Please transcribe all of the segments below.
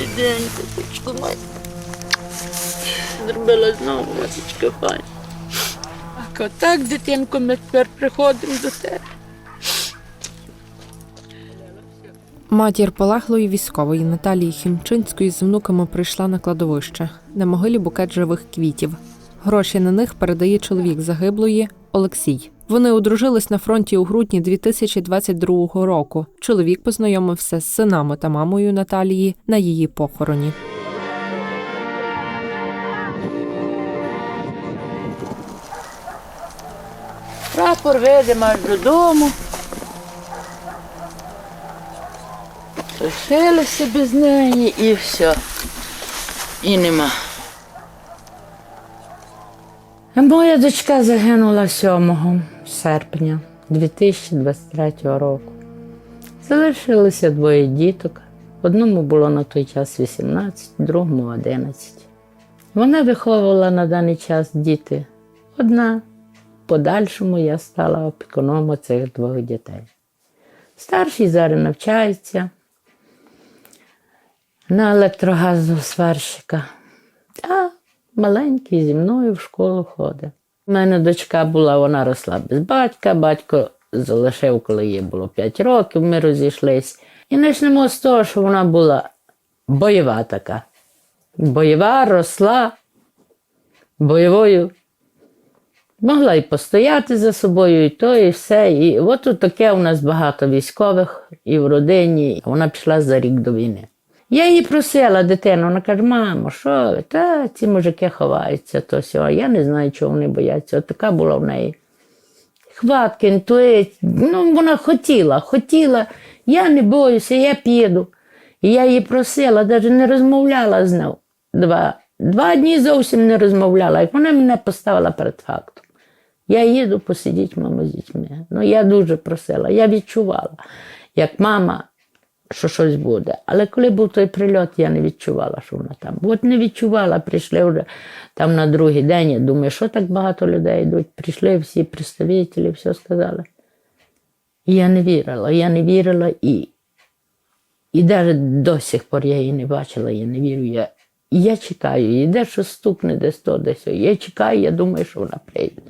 Ріденька, дочко моя. Зробила знову масочка файна. Так, отак, дитинко, ми тепер приходимо до тебе. Матір полеглої військової Наталії Хімчинської з внуками прийшла на кладовище на могилі букет живих квітів. Гроші на них передає чоловік загиблої Олексій. Вони одружились на фронті у грудні 2022 року. Чоловік познайомився з синами та мамою Наталії на її похороні. Прапор ведемо аж додому. Лишилися без неї і все. І нема. Моя дочка загинула 7 серпня 2023 року. Залишилося двоє діток. Одному було на той час 18, другому 11. Вона виховувала на даний час діти. Одна. Подальшому я стала опікуном цих двох дітей. Старший зараз навчається на електрогазосварщика. А маленький зі мною в школу ходить. У мене дочка була, вона росла без батька. Батько залишив, коли їй було 5 років, ми розійшлись. І почнемо з того, що вона була бойова така. Бойова росла бойовою. Могла і постояти за собою, і то, і все. І от таке у нас багато військових і в родині. Вона пішла за рік до війни. Я її просила дитину, вона каже, мамо, що ви? Та ці мужики ховаються, то сього. Я не знаю, чого вони бояться. От така була в неї. Хватка, інтуїція. Ну, вона хотіла, хотіла. Я не боюся, я піду. І я її просила, навіть не розмовляла з нею. Два, два дні зовсім не розмовляла, як вона мене поставила перед фактом. Я їду посидіти, мамо, з дітьми. Ну, я дуже просила, я відчувала, як мама, що щось буде. Але коли був той прильот, я не відчувала, що вона там. От не відчувала, прийшли вже там на другий день. Я думаю, що так багато людей йдуть. Прийшли всі представителі, все сказали. І я не вірила, я не вірила і, і навіть до сих пор я її не бачила, я не вірю. Я, і я чекаю, її де що стукне, десь то, десь. Я чекаю, я думаю, що вона прийде.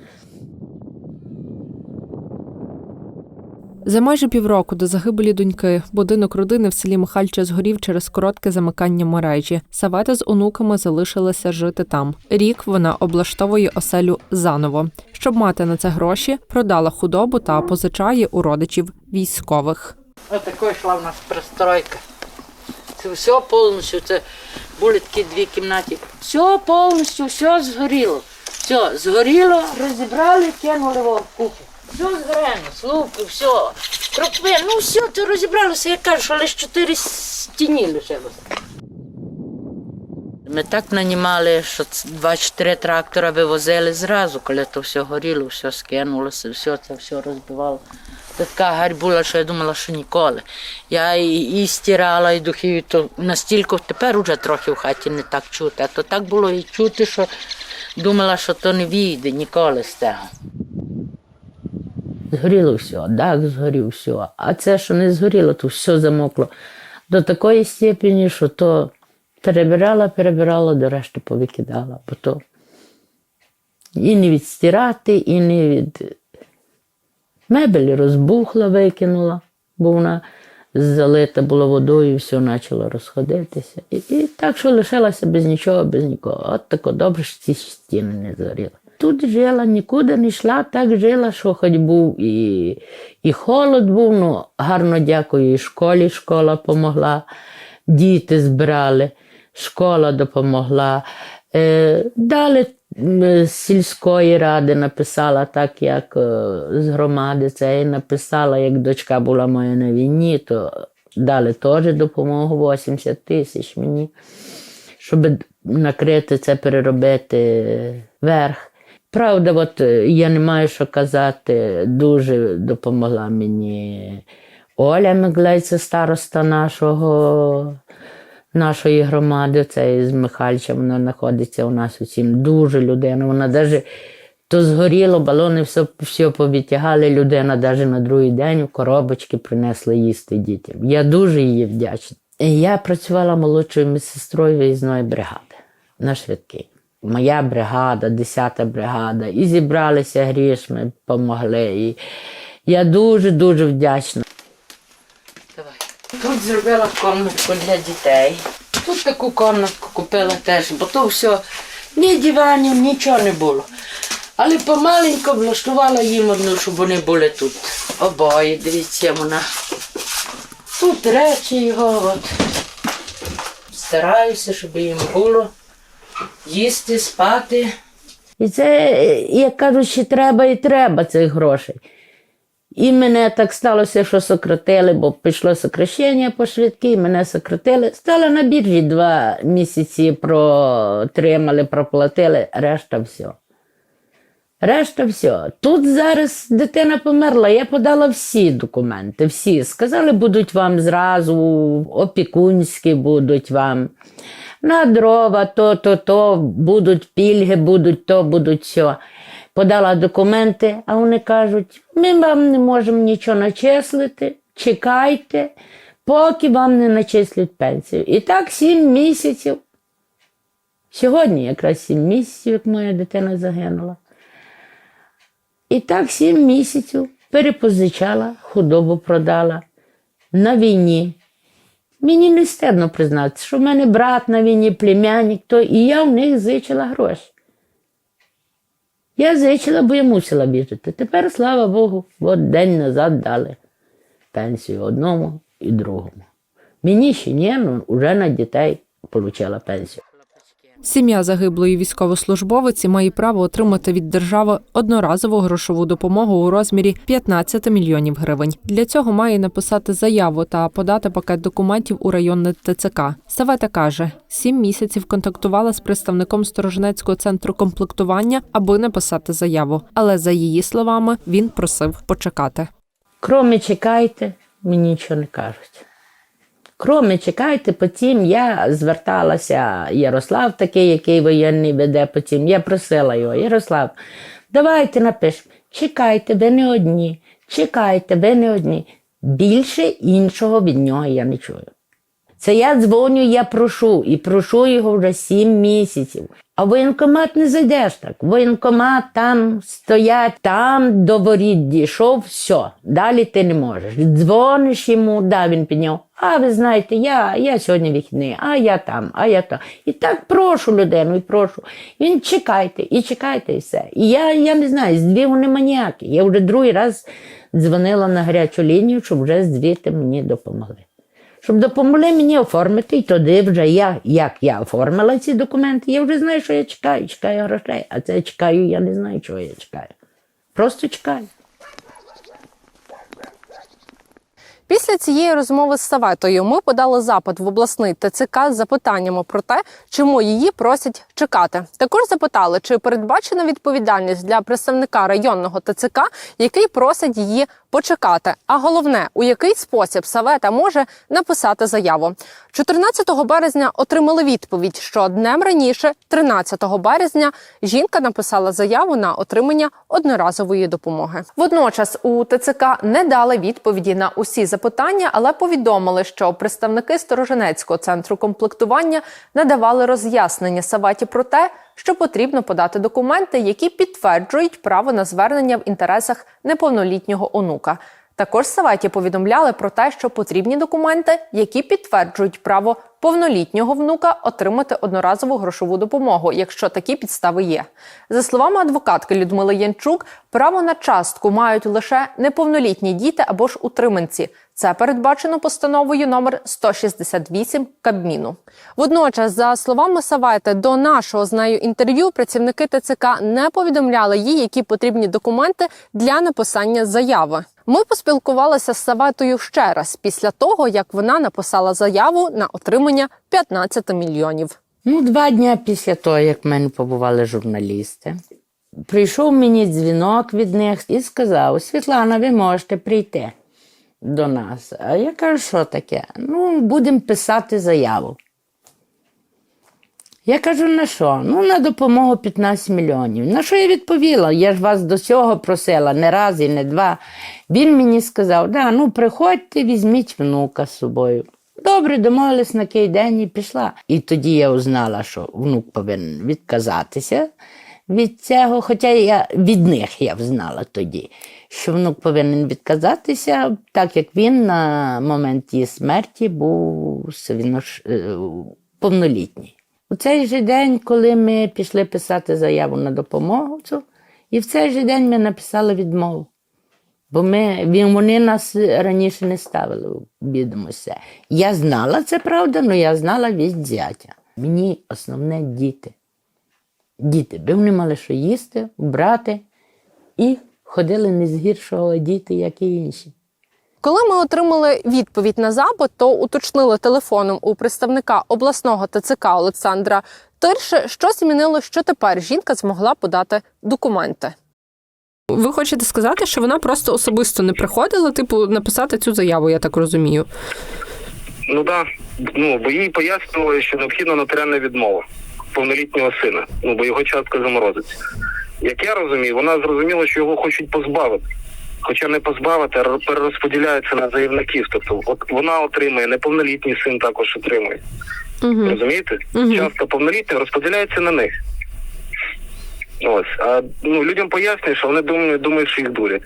За майже півроку до загибелі доньки будинок родини в селі Михальче згорів через коротке замикання мережі. Савета з онуками залишилася жити там. Рік вона облаштовує оселю заново. Щоб мати на це гроші, продала худобу та позичає у родичів військових. Ось йшла в нас пристройка. Це все повністю, це були такі дві кімнаті. Все повністю, все згоріло. Все, згоріло, розібрали, кинули в купу. Все згорено, слупи, все. Крокви, ну все, то розібралося. Я кажу, що лише чотири стіні лишилося. Ми так нанімали, що два-чотири трактора вивозили зразу, коли то все горіло, все скинулося, все це все розбивало. Та така гарь була, що я думала, що ніколи. Я і, і стирала, і духи, і то настільки тепер уже трохи в хаті не так чути. А то так було і чути, що думала, що то не війде ніколи з того. Згоріло все, дах згорів все. А це, що не згоріло, то все замокло до такої степені, що то перебирала, перебирала, до решти повикидала. Бо то і не відстирати, і не від мебелі розбухла, викинула, бо вона залита була водою, все почало розходитися. І, і так, що лишилася без нічого, без нікого. От тако добре, що ці стіни не згоріли. Тут жила, нікуди не йшла, так жила, що хоч був і, і холод був, ну гарно дякую, і школі школа допомогла, діти збирали, школа допомогла. Е, дали з сільської ради написала, так як е, з громади це і написала, як дочка була моя на війні, то дали теж допомогу 80 тисяч мені щоб накрити це, переробити верх. Правда, от е, я не маю що казати, дуже допомогла мені Оля Миглей, це староста нашого, нашої громади, це із Михальча, вона знаходиться у нас усім. Дуже людина. Вона навіть то згоріло, балони все, все повитягали. Людина навіть на другий день в коробочки принесла їсти дітям. Я дуже їй вдячна. Я працювала молодшою медсестрою виїзної бригади на швидкій. Моя бригада, 10-та бригада, і зібралися гріш, ми допомогли. І я дуже-дуже вдячна. Давай. Тут зробила комнатку для дітей. Тут таку комнатку купила теж, бо то все ні диванів, нічого не було. Але помаленько влаштувала їм одну, щоб вони були тут. Обоє, дивіться, вона. Тут речі його. От. Стараюся, щоб їм було їсти, спати. І це, як кажуть, ще треба і треба цих грошей. І мене так сталося, що сократили, бо пішло сокращення по швидкій, мене сократили. Стала на біржі два місяці протримали, проплатили, решта все. Решта все. Тут зараз дитина померла, я подала всі документи, всі. Сказали, будуть вам зразу, опікунські будуть вам. На дрова, то, то, то, будуть пільги, будуть то, будуть все. Подала документи, а вони кажуть, ми вам не можемо нічого начислити, чекайте, поки вам не начислять пенсію. І так сім місяців. Сьогодні якраз сім місяців, як моя дитина загинула. І так сім місяців перепозичала, худобу продала на війні. Мені не стидно признатися, що в мене брат на війні, племянник, то і я в них зичила гроші. Я зичила, бо я мусила біжити. Тепер, слава Богу, от день назад дали пенсію одному і другому. Мені ще ні, ну вже на дітей отримала пенсію. Сім'я загиблої військовослужбовиці має право отримати від держави одноразову грошову допомогу у розмірі 15 мільйонів гривень. Для цього має написати заяву та подати пакет документів у районне ТЦК. Савета каже, сім місяців контактувала з представником Сторожнецького центру комплектування, аби написати заяву. Але за її словами він просив почекати. Кроме чекайте, мені нічого не кажуть. Кроме чекайте, потім я зверталася, Ярослав такий, який воєнний веде, потім я просила його, Ярослав, давайте напишемо, чекайте, ви не одні, чекайте, ви не одні. Більше іншого від нього я не чую. Це я дзвоню, я прошу, і прошу його вже сім місяців. А в воєнкомат не зайдеш так. Воєнкомат там стоять, там до воріт дійшов, все, далі ти не можеш. Дзвониш йому, да, він підняв. А ви знаєте, я, я сьогодні вихідний, а я там, а я там. І так прошу людину, і прошу. Він чекайте, і чекайте, і все. І я, я не знаю, здві вони маніяки. Я вже другий раз дзвонила на гарячу лінію, щоб вже звідти мені допомогли щоб допомогли мені оформити, і тоді вже я, як я оформила ці документи, я вже знаю, що я чекаю, чекаю грошей. А це чекаю, я не знаю, чого я чекаю. Просто чекаю. Після цієї розмови з Саветою ми подали запит в обласний ТЦК з запитаннями про те, чому її просять чекати. Також запитали, чи передбачена відповідальність для представника районного ТЦК, який просить її почекати. А головне, у який спосіб Савета може написати заяву. 14 березня отримали відповідь, що днем раніше, 13 березня, жінка написала заяву на отримання одноразової допомоги. Водночас у ТЦК не дали відповіді на усі запитання, але повідомили, що представники Сторожинецького центру комплектування надавали роз'яснення Саваті про те, що потрібно подати документи, які підтверджують право на звернення в інтересах неповнолітнього онука. Також Саваті повідомляли про те, що потрібні документи, які підтверджують право повнолітнього внука отримати одноразову грошову допомогу, якщо такі підстави є. За словами адвокатки Людмили Янчук, право на частку мають лише неповнолітні діти або ж утриманці. Це передбачено постановою номер 168 Кабміну. Водночас, за словами Савайте, до нашого з нею інтерв'ю працівники ТЦК не повідомляли їй, які потрібні документи для написання заяви. Ми поспілкувалися з Саватою ще раз після того, як вона написала заяву на отримання 15 мільйонів. Ну, два дні після того, як в мене побували журналісти, прийшов мені дзвінок від них і сказав: Світлана, ви можете прийти до нас. А я кажу, що таке? Ну, будемо писати заяву. Я кажу, на що? Ну, на допомогу 15 мільйонів. На що я відповіла? Я ж вас до цього просила не раз і не два. Він мені сказав, да, ну приходьте, візьміть внука з собою. добре, домовились на кий день і пішла. І тоді я узнала, що внук повинен відказатися від цього. Хоча я від них я взнала тоді, що внук повинен відказатися, так як він на момент її смерті був е, повнолітній. У цей же день, коли ми пішли писати заяву на допомогу, і в цей же день ми написали відмову. Бо ми, вони нас раніше не ставили у відомості. Я знала це правда, але я знала від зятя. Мені основне діти. Діти, бо вони мали що їсти, брати і ходили не з гіршого діти, як і інші. Коли ми отримали відповідь на запит, то уточнили телефоном у представника обласного ТЦК Олександра Тирше, що змінило, що тепер жінка змогла подати документи. Ви хочете сказати, що вона просто особисто не приходила, типу, написати цю заяву, я так розумію. Ну так. Да. Ну, бо їй пояснювали, що необхідна нотаріальна відмова повнолітнього сина, ну бо його частка заморозиться. Як я розумію, вона зрозуміла, що його хочуть позбавити. Хоча не позбавити, а перерозподіляється на заявників. Тобто, от вона отримує, неповнолітній син також отримує. Угу. Розумієте? Угу. Часто повнолітні розподіляється на них. Ось. А ну, людям пояснює, що вони думають, думають, що їх дурять.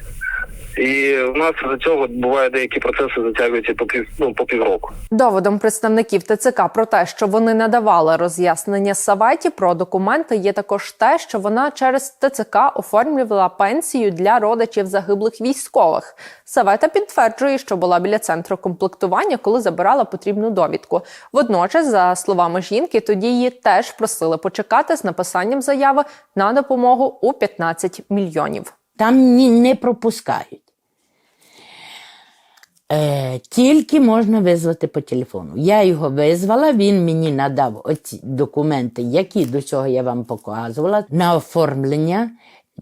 І в нас за цього буває деякі процеси затягуються по пів ну, по півроку. Доводом представників ТЦК про те, що вони надавали роз'яснення Саветі про документи, є також те, що вона через ТЦК оформлювала пенсію для родичів загиблих військових. Савета підтверджує, що була біля центру комплектування, коли забирала потрібну довідку. Водночас, за словами жінки, тоді її теж просили почекати з написанням заяви на допомогу у 15 мільйонів. Там ні, не пропускають. Е, тільки можна визвати по телефону. Я його визвала, він мені надав оці документи, які до цього я вам показувала, на оформлення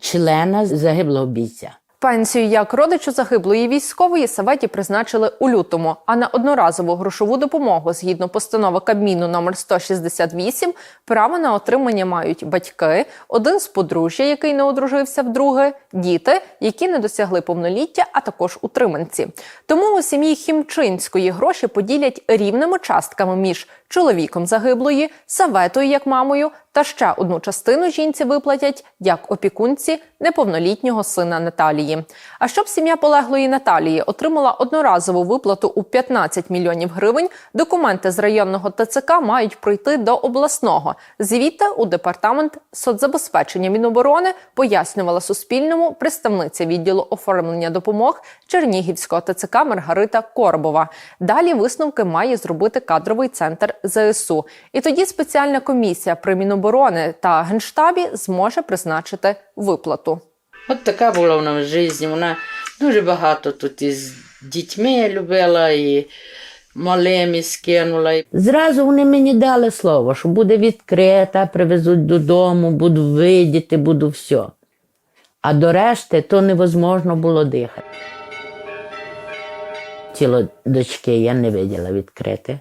члена загиблого бійця. Пенсію як родичу загиблої військової Саветі призначили у лютому, а на одноразову грошову допомогу згідно постанови Кабміну номер 168 право на отримання мають батьки, один з подружжя, який не одружився вдруге, діти, які не досягли повноліття, а також утриманці. Тому у сім'ї Хімчинської гроші поділять рівними частками між чоловіком загиблої, Саветою як мамою та ще одну частину жінці виплатять як опікунці неповнолітнього сина Наталії. А щоб сім'я полеглої Наталії отримала одноразову виплату у 15 мільйонів гривень, документи з районного ТЦК мають пройти до обласного. Звідти у департамент соцзабезпечення Міноборони пояснювала Суспільному представниця відділу оформлення допомог Чернігівського ТЦК Маргарита Коробова. Далі висновки має зробити кадровий центр ЗСУ. І тоді спеціальна комісія при Міноборони та Генштабі зможе призначити виплату. От така була вона в житті. Вона дуже багато тут із дітьми любила і малими скинула. Зразу вони мені дали слово, що буде відкрита, привезуть додому, буду видіти, буду все. А до решти то невозможно було дихати. Тіло дочки я не виділа відкрите.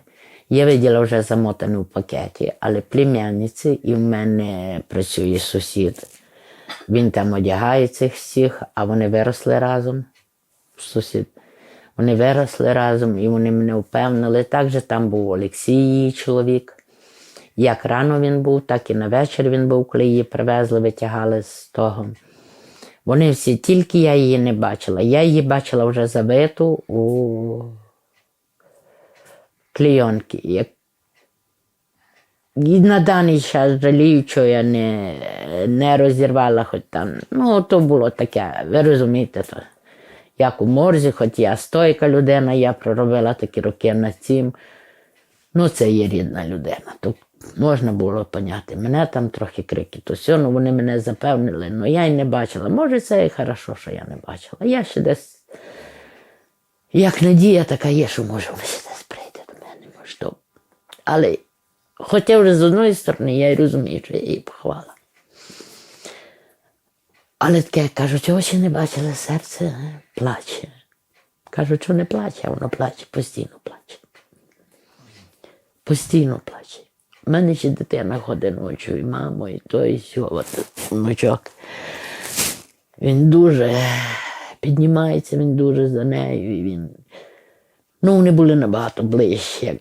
Я виділа вже замотане в пакеті, але племянниці і в мене працює сусід. Він там одягає цих всіх, а вони виросли разом. Сусід. Вони виросли разом і вони мене впевнили. Також там був Олексій, її чоловік. Як рано він був, так і на вечір він був, коли її привезли, витягали з того. Вони всі, тільки я її не бачила. Я її бачила вже завиту у клейонки. Як... І на даний час жалію, що я не, не розірвала хоч там. Ну, то було таке, ви розумієте, то, як у морзі, хоч я стойка людина, я проробила такі роки над цим. Ну, це є рідна людина. То можна було поняти. Мене там трохи крики, то все, ну вони мене запевнили, ну я й не бачила. Може, це і хорошо, що я не бачила. Я ще десь, як надія така є, що може вона ще прийде до мене, може то. Але хоча вже з одної сторони, я й розумію, що я її похвала. Але таке кажуть, очі не бачили, серце плаче. Кажуть, що не плаче, а воно плаче, постійно плаче. Постійно плаче. У мене ще дитина ходить ночі, і мамо, і то, і сьо, от внучок. Він дуже піднімається, він дуже за нею. І він... Ну, вони були набагато ближче.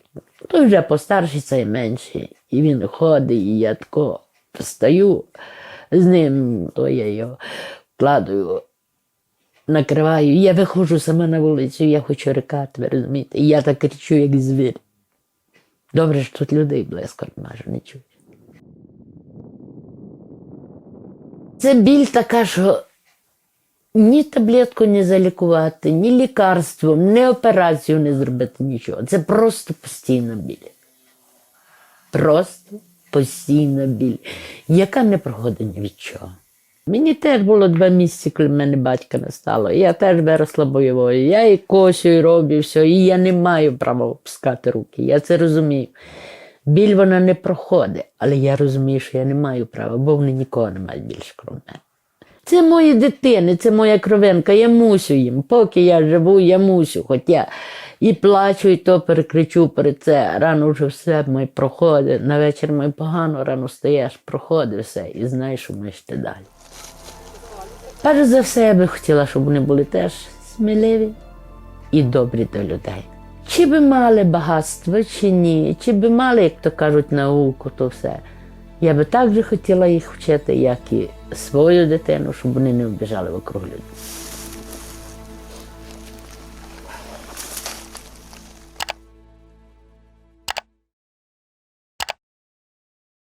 Той вже постарший, цей менший. І він ходить, і я тако стою з ним, то я його вкладаю, накриваю. Я виходжу сама на вулицю, я хочу рикати, ви розумієте? І я так кричу, як звір. Добре, що тут людей близько майже не чують. Це біль така, що ні таблетку не залікувати, ні лікарством, ні операцію не зробити нічого. Це просто постійна біль. Просто постійна біль, яка не проходить ні від чого. Мені теж було два місяці, коли мене батька не стало. Я теж виросла бойовою. Я і косю, і роблю все, і я не маю права опускати руки. Я це розумію. Біль вона не проходить, але я розумію, що я не маю права, бо вони нікого не мають більше крім мене. Це мої дитини, це моя кровинка, я мусю їм. Поки я живу, я мусю. Хоч я і плачу, і то перекричу перед це. Рано вже все май проходить. На вечір май погано, рано стаєш, проходить все і знаєш, що маєш йти далі. Перш за все, я би хотіла, щоб вони були теж сміливі і добрі до людей. Чи би мали багатство, чи ні, чи би мали, як то кажуть, науку, то все. Я би так же хотіла їх вчити, як і својо дете, но што не не обижале во Круглјуд.